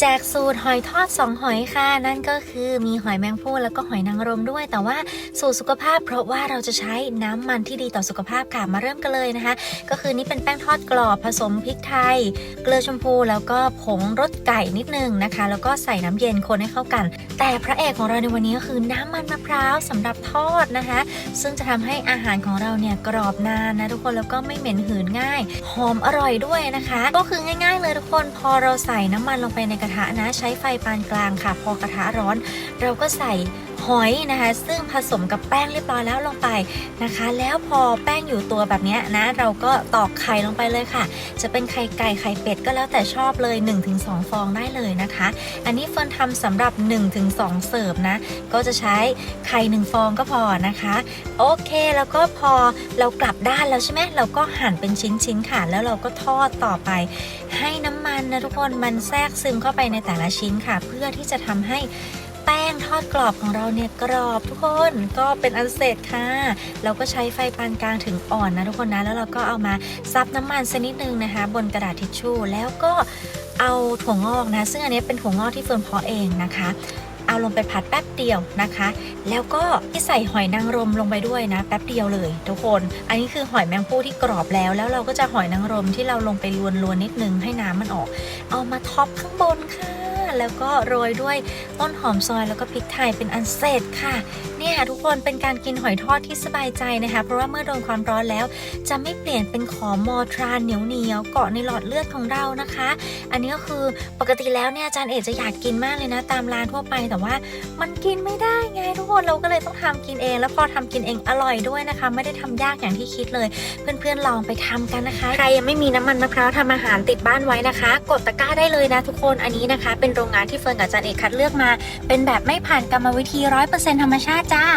แจกสูตรหอยทอดสองหอยค่ะ นั่นก็คือมีหอยแมงภู่แล้วก็หอยนางรมด้วย แต่ว่าสูตรสุขภาพ เพราะว่าเราจะใช้น้ำมันที่ดีต่อสุขภาพค่ะมาเริ่มกันเลยนะคะ ก็คือนี่เป็นแป้งทอดกรอบผสมพริกไทย เกลือชมพูแล้วก็ผงรสไก่นิดนึงนะคะ แล้วก็ใส่น้ำเย็นคนให้เข้ากัน แต่พระเอกของเราในวันนี้ก็คือน้ำมันมะพร้าวสำหรับทอดนะคะ ซึ่งจะทำให้อาหารของเราเนี่ยกรอบนานนะทุกคนแล้วก็ไม่เหม็นหืนง่ายหอมอร่อยด้วยนะคะ ก็คือง่าย ๆ เลยทุกคนพอเราใส่น้ำมันลงไปในกระทะนะ ใช้ไฟปานกลางค่ะ พอกระทะร้อน เราก็ใส่ หอยนะคะ ซึ่งผสมกับแป้งเรียบร้อยแล้วลงไปนะคะ แล้วพอแป้งอยู่ตัวแบบนี้นะ เราก็ตอกไข่ลงไปเลยค่ะ จะเป็นไข่ไก่ไข่เป็ดก็แล้วแต่ชอบเลย 1-2 ฟองได้เลยนะคะ อันนี้เฟิร์นทำสำหรับ 1-2 เสิร์ฟนะ ก็จะใช้ไข่1ฟองก็พอนะคะ โอเคแล้วก็พอเรากลับด้านแล้วใช่ไหมเราก็หั่นเป็นชิ้นๆค่ะ แล้วเราก็ทอดต่อไป ให้น้ำมันนะทุกคนมันแทรกซึมเข้าไปในแต่ละชิ้นค่ะ เพื่อที่จะทำให้ แป้งทอดกรอบของเราเนี่ยกรอบทุกคนก็เป็นอันเสร็จค่ะ เราก็ใช้ไฟปานกลางถึงอ่อนนะทุกคนนะ แล้วเราก็เอามาซับน้ำมันสักนิดนึงนะคะ บนกระดาษทิชชู่แล้วก็เอาถั่วงอกนะ ซึ่งอันนี้เป็นถั่วงอกที่เฟิร์นเพาะเองนะคะ เอาลงไปผัดแป๊บเดียวนะคะ แล้วก็ที่ใส่หอยนางรมลงไปด้วยนะ แป๊บเดียวเลยทุกคน อันนี้คือหอยแมงปูที่กรอบแล้ว แล้วเราก็จะหอยนางรมที่เราลงไปลวนๆนิดนึงให้น้ำมันออก เอามาท็อปข้างบนค่ะ แล้วก็โรยด้วยต้นหอมซอยแล้วก็พริกไทยเป็นอันเสร็จค่ะ เนี่ยทุกคนเป็นการกินหอยทอดที่สบายใจนะคะ เพราะว่าเมื่อโดนความร้อนแล้ว จะไม่เปลี่ยนเป็นขอมอทรานเหนียวเหนียวเกาะในหลอดเลือดของเรานะคะ อันนี้ก็คือปกติแล้วเนี่ยอาจารย์เอกจะอยากกินมากเลยนะ ตามร้านทั่วไปแต่ว่ามันกินไม่ได้ไงทุกคนเราก็เลยต้องทำกินเอง แล้วพอทำกินเองอร่อยด้วยนะคะ ไม่ได้ทำยากอย่างที่คิดเลย เพื่อนๆลองไปทำกันนะคะใครยังไม่มีน้ำมันมะพร้าวทำอาหารติดบ้านไว้นะคะ กดตะกร้าได้เลยนะทุกคนอันนี้นะคะ เป็นโรงงานที่เฟิร์นกับอาจารย์เอกคัดเลือกมา เป็นแบบไม่ผ่านกรรมวิธีร้อยเปอร์เซ็นต์ธรรมชาติจ้า